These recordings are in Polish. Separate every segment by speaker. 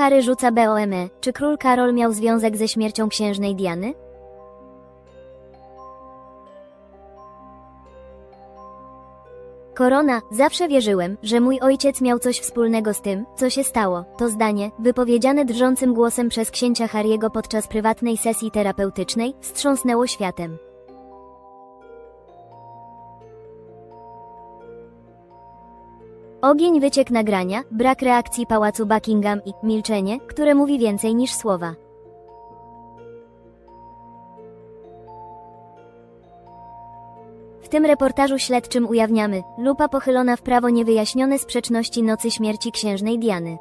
Speaker 1: Harry rzuca BOME. Czy król Karol miał związek ze śmiercią księżnej Diany? Korona, zawsze wierzyłem, że mój ojciec miał coś wspólnego z tym, co się stało. To zdanie, wypowiedziane drżącym głosem przez księcia Harry'ego podczas prywatnej sesji terapeutycznej, wstrząsnęło światem. Ogień wyciek nagrania, brak reakcji pałacu Buckingham i milczenie, które mówi więcej niż słowa. W tym reportażu śledczym ujawniamy, lupa pochylona w prawo niewyjaśnione sprzeczności nocy śmierci księżnej Diany.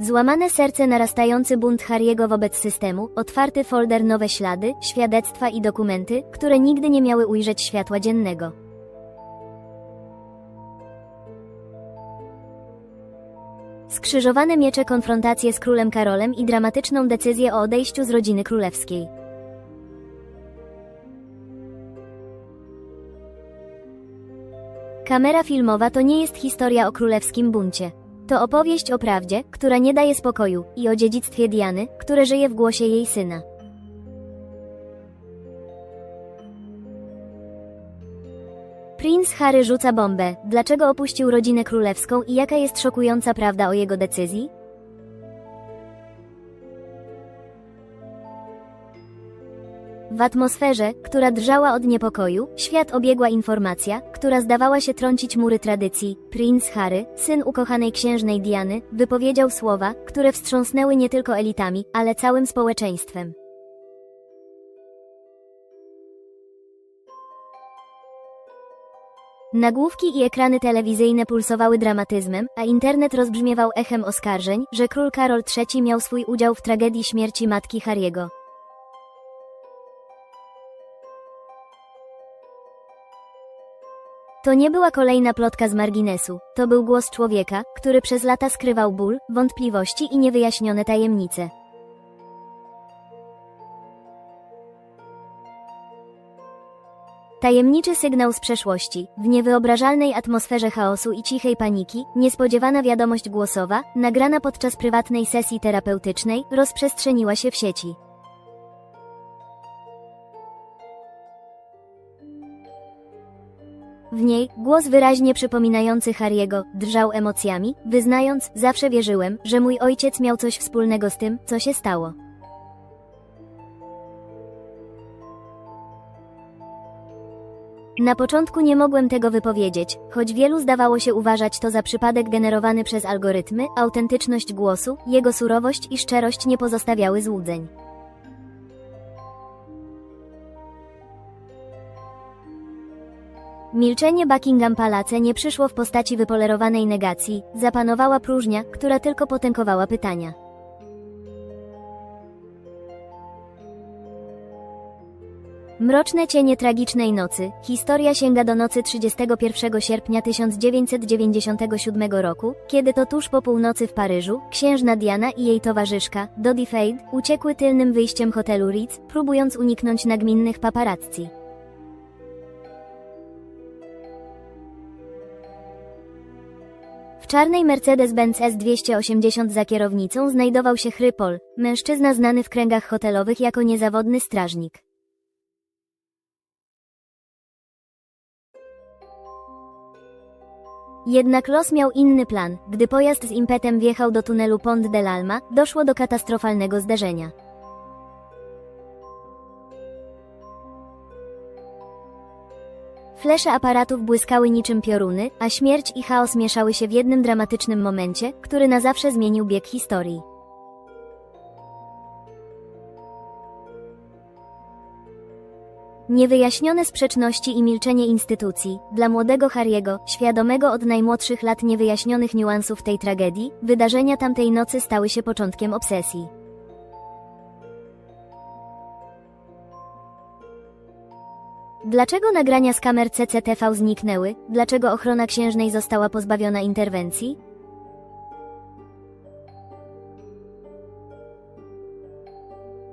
Speaker 1: Złamane serce narastający bunt Harry'ego wobec systemu, otwarty folder nowe ślady, świadectwa i dokumenty, które nigdy nie miały ujrzeć światła dziennego. Skrzyżowane miecze konfrontacje z królem Karolem i dramatyczną decyzję o odejściu z rodziny królewskiej. Kamera filmowa to nie jest historia o królewskim buncie. To opowieść o prawdzie, która nie daje spokoju, i o dziedzictwie Diany, które żyje w głosie jej syna. Prince Harry rzuca bombę. Dlaczego opuścił rodzinę królewską i jaka jest szokująca prawda o jego decyzji? W atmosferze, która drżała od niepokoju, świat obiegła informacja, która zdawała się trącić mury tradycji. Prince Harry, syn ukochanej księżnej Diany, wypowiedział słowa, które wstrząsnęły nie tylko elitami, ale całym społeczeństwem. Nagłówki i ekrany telewizyjne pulsowały dramatyzmem, a internet rozbrzmiewał echem oskarżeń, że król Karol III miał swój udział w tragedii śmierci matki Harry'ego. To nie była kolejna plotka z marginesu, to był głos człowieka, który przez lata skrywał ból, wątpliwości i niewyjaśnione tajemnice. Tajemniczy sygnał z przeszłości, w niewyobrażalnej atmosferze chaosu i cichej paniki, niespodziewana wiadomość głosowa, nagrana podczas prywatnej sesji terapeutycznej, rozprzestrzeniła się w sieci. W niej, głos wyraźnie przypominający Harry'ego, drżał emocjami, wyznając, zawsze wierzyłem, że mój ojciec miał coś wspólnego z tym, co się stało. Na początku nie mogłem tego wypowiedzieć, choć wielu zdawało się uważać to za przypadek generowany przez algorytmy, autentyczność głosu, jego surowość i szczerość nie pozostawiały złudzeń. Milczenie Buckingham Palace nie przyszło w postaci wypolerowanej negacji, zapanowała próżnia, która tylko potękowała pytania. Mroczne cienie tragicznej nocy. Historia sięga do nocy 31 sierpnia 1997 roku, kiedy to tuż po północy w Paryżu, księżna Diana i jej towarzyszka, Dodi Fade, uciekły tylnym wyjściem hotelu Ritz, próbując uniknąć nagminnych paparazzi. Czarnej Mercedes-Benz S280 za kierownicą znajdował się Chrypol, mężczyzna znany w kręgach hotelowych jako niezawodny strażnik. Jednak los miał inny plan. Gdy pojazd z impetem wjechał do tunelu Pont de l'Alma, doszło do katastrofalnego zdarzenia. Flesze aparatów błyskały niczym pioruny, a śmierć i chaos mieszały się w jednym dramatycznym momencie, który na zawsze zmienił bieg historii. Niewyjaśnione sprzeczności i milczenie instytucji, dla młodego Harry'ego, świadomego od najmłodszych lat niewyjaśnionych niuansów tej tragedii, wydarzenia tamtej nocy stały się początkiem obsesji. Dlaczego nagrania z kamer CCTV zniknęły? Dlaczego ochrona księżnej została pozbawiona interwencji?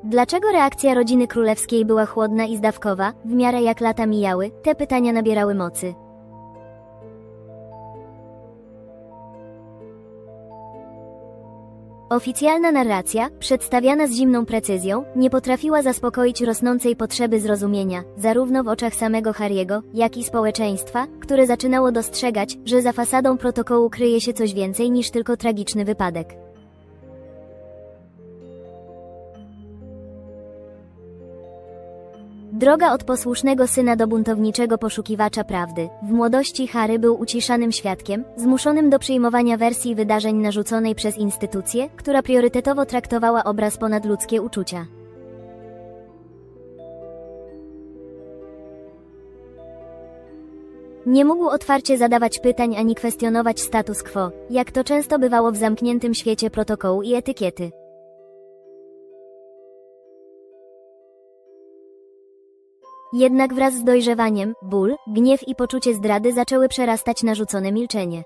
Speaker 1: Dlaczego reakcja rodziny królewskiej była chłodna i zdawkowa, w miarę jak lata mijały, te pytania nabierały mocy. Oficjalna narracja, przedstawiana z zimną precyzją, nie potrafiła zaspokoić rosnącej potrzeby zrozumienia, zarówno w oczach samego Harry'ego, jak i społeczeństwa, które zaczynało dostrzegać, że za fasadą protokołu kryje się coś więcej niż tylko tragiczny wypadek. Droga od posłusznego syna do buntowniczego poszukiwacza prawdy. W młodości Harry był uciszanym świadkiem, zmuszonym do przyjmowania wersji wydarzeń narzuconej przez instytucję, która priorytetowo traktowała obraz ponad ludzkie uczucia. Nie mógł otwarcie zadawać pytań ani kwestionować status quo, jak to często bywało w zamkniętym świecie protokołu i etykiety. Jednak wraz z dojrzewaniem, ból, gniew i poczucie zdrady zaczęły przerastać narzucone milczenie.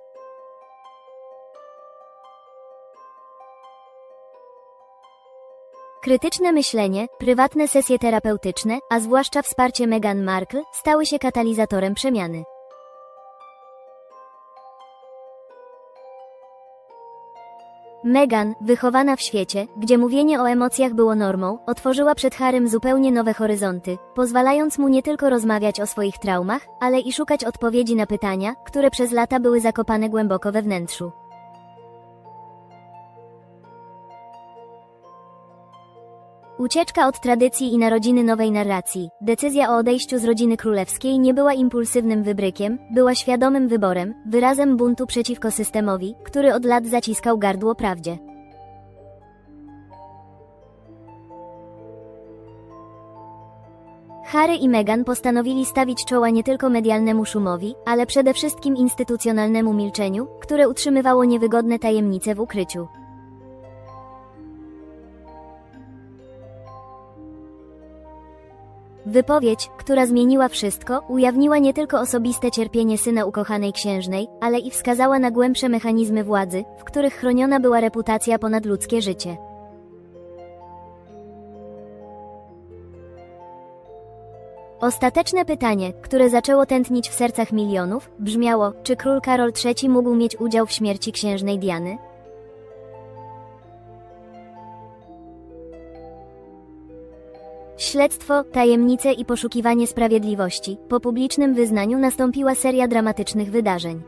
Speaker 1: Krytyczne myślenie, prywatne sesje terapeutyczne, a zwłaszcza wsparcie Meghan Markle, stały się katalizatorem przemiany. Meghan, wychowana w świecie, gdzie mówienie o emocjach było normą, otworzyła przed Harem zupełnie nowe horyzonty, pozwalając mu nie tylko rozmawiać o swoich traumach, ale i szukać odpowiedzi na pytania, które przez lata były zakopane głęboko we wnętrzu. Ucieczka od tradycji i narodziny nowej narracji. Decyzja o odejściu z rodziny królewskiej nie była impulsywnym wybrykiem, była świadomym wyborem, wyrazem buntu przeciwko systemowi, który od lat zaciskał gardło prawdzie. Harry i Meghan postanowili stawić czoła nie tylko medialnemu szumowi, ale przede wszystkim instytucjonalnemu milczeniu, które utrzymywało niewygodne tajemnice w ukryciu. Wypowiedź, która zmieniła wszystko, ujawniła nie tylko osobiste cierpienie syna ukochanej księżnej, ale i wskazała na głębsze mechanizmy władzy, w których chroniona była reputacja ponad ludzkie życie. Ostateczne pytanie, które zaczęło tętnić w sercach milionów, brzmiało: czy król Karol III mógł mieć udział w śmierci księżnej Diany? Śledztwo, tajemnice i poszukiwanie sprawiedliwości. Po publicznym wyznaniu nastąpiła seria dramatycznych wydarzeń.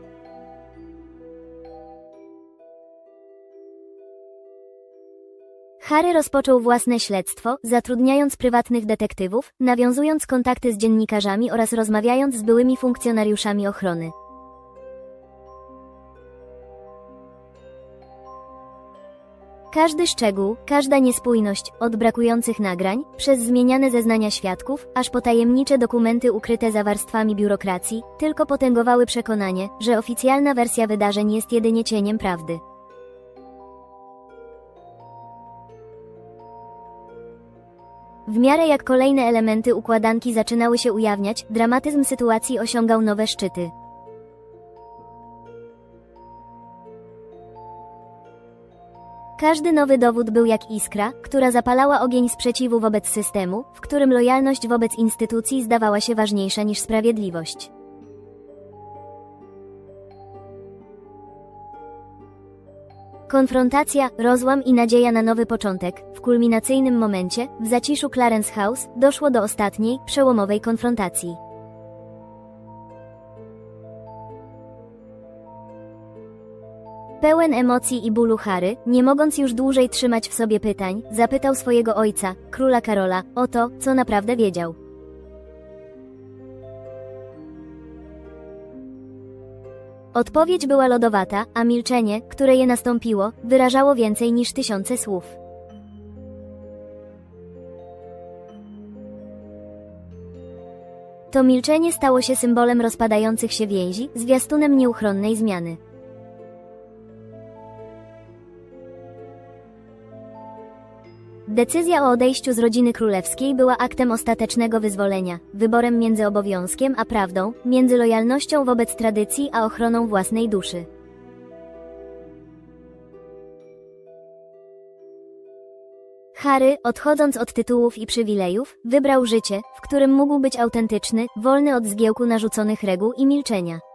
Speaker 1: Harry rozpoczął własne śledztwo, zatrudniając prywatnych detektywów, nawiązując kontakty z dziennikarzami oraz rozmawiając z byłymi funkcjonariuszami ochrony. Każdy szczegół, każda niespójność, od brakujących nagrań, przez zmieniane zeznania świadków, aż po tajemnicze dokumenty ukryte za warstwami biurokracji, tylko potęgowały przekonanie, że oficjalna wersja wydarzeń jest jedynie cieniem prawdy. W miarę jak kolejne elementy układanki zaczynały się ujawniać, dramatyzm sytuacji osiągał nowe szczyty. Każdy nowy dowód był jak iskra, która zapalała ogień sprzeciwu wobec systemu, w którym lojalność wobec instytucji zdawała się ważniejsza niż sprawiedliwość. Konfrontacja, rozłam i nadzieja na nowy początek. W kulminacyjnym momencie, w zaciszu Clarence House, doszło do ostatniej, przełomowej konfrontacji. Pełen emocji i bólu Harry, nie mogąc już dłużej trzymać w sobie pytań, zapytał swojego ojca, króla Karola, o to, co naprawdę wiedział. Odpowiedź była lodowata, a milczenie, które je nastąpiło, wyrażało więcej niż tysiące słów. To milczenie stało się symbolem rozpadających się więzi, zwiastunem nieuchronnej zmiany. Decyzja o odejściu z rodziny królewskiej była aktem ostatecznego wyzwolenia, wyborem między obowiązkiem a prawdą, między lojalnością wobec tradycji a ochroną własnej duszy. Harry, odchodząc od tytułów i przywilejów, wybrał życie, w którym mógł być autentyczny, wolny od zgiełku narzuconych reguł i milczenia.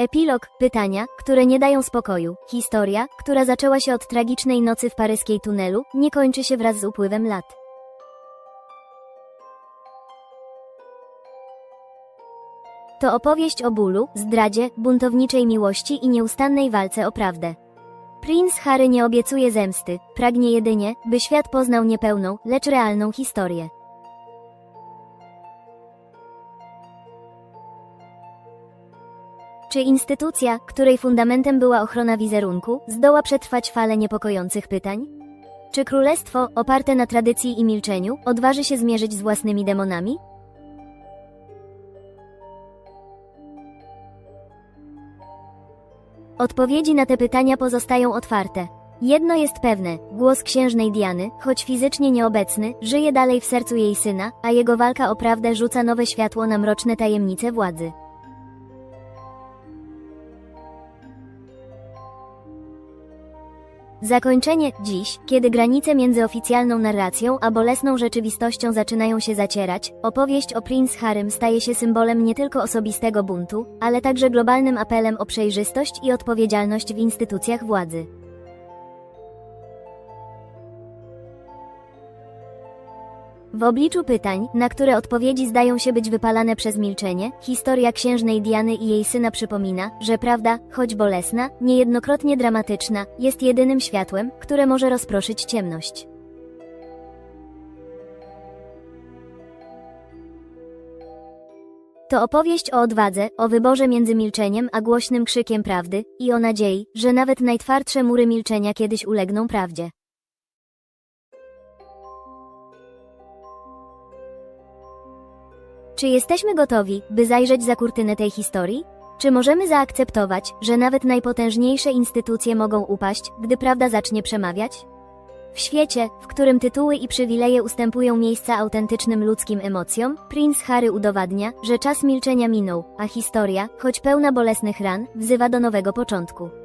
Speaker 1: Epilog, pytania, które nie dają spokoju. Historia, która zaczęła się od tragicznej nocy w paryskiej tunelu, nie kończy się wraz z upływem lat. To opowieść o bólu, zdradzie, buntowniczej miłości i nieustannej walce o prawdę. Prince Harry nie obiecuje zemsty, pragnie jedynie, by świat poznał niepełną, lecz realną historię. Czy instytucja, której fundamentem była ochrona wizerunku, zdoła przetrwać falę niepokojących pytań? Czy królestwo, oparte na tradycji i milczeniu, odważy się zmierzyć z własnymi demonami? Odpowiedzi na te pytania pozostają otwarte. Jedno jest pewne, głos księżnej Diany, choć fizycznie nieobecny, żyje dalej w sercu jej syna, a jego walka o prawdę rzuca nowe światło na mroczne tajemnice władzy. Zakończenie dziś, kiedy granice między oficjalną narracją a bolesną rzeczywistością zaczynają się zacierać, opowieść o Prince Harrym staje się symbolem nie tylko osobistego buntu, ale także globalnym apelem o przejrzystość i odpowiedzialność w instytucjach władzy. W obliczu pytań, na które odpowiedzi zdają się być wypalane przez milczenie, historia księżnej Diany i jej syna przypomina, że prawda, choć bolesna, niejednokrotnie dramatyczna, jest jedynym światłem, które może rozproszyć ciemność. To opowieść o odwadze, o wyborze między milczeniem a głośnym krzykiem prawdy i o nadziei, że nawet najtwardsze mury milczenia kiedyś ulegną prawdzie. Czy jesteśmy gotowi, by zajrzeć za kurtynę tej historii? Czy możemy zaakceptować, że nawet najpotężniejsze instytucje mogą upaść, gdy prawda zacznie przemawiać? W świecie, w którym tytuły i przywileje ustępują miejsca autentycznym ludzkim emocjom, Prince Harry udowadnia, że czas milczenia minął, a historia, choć pełna bolesnych ran, wzywa do nowego początku.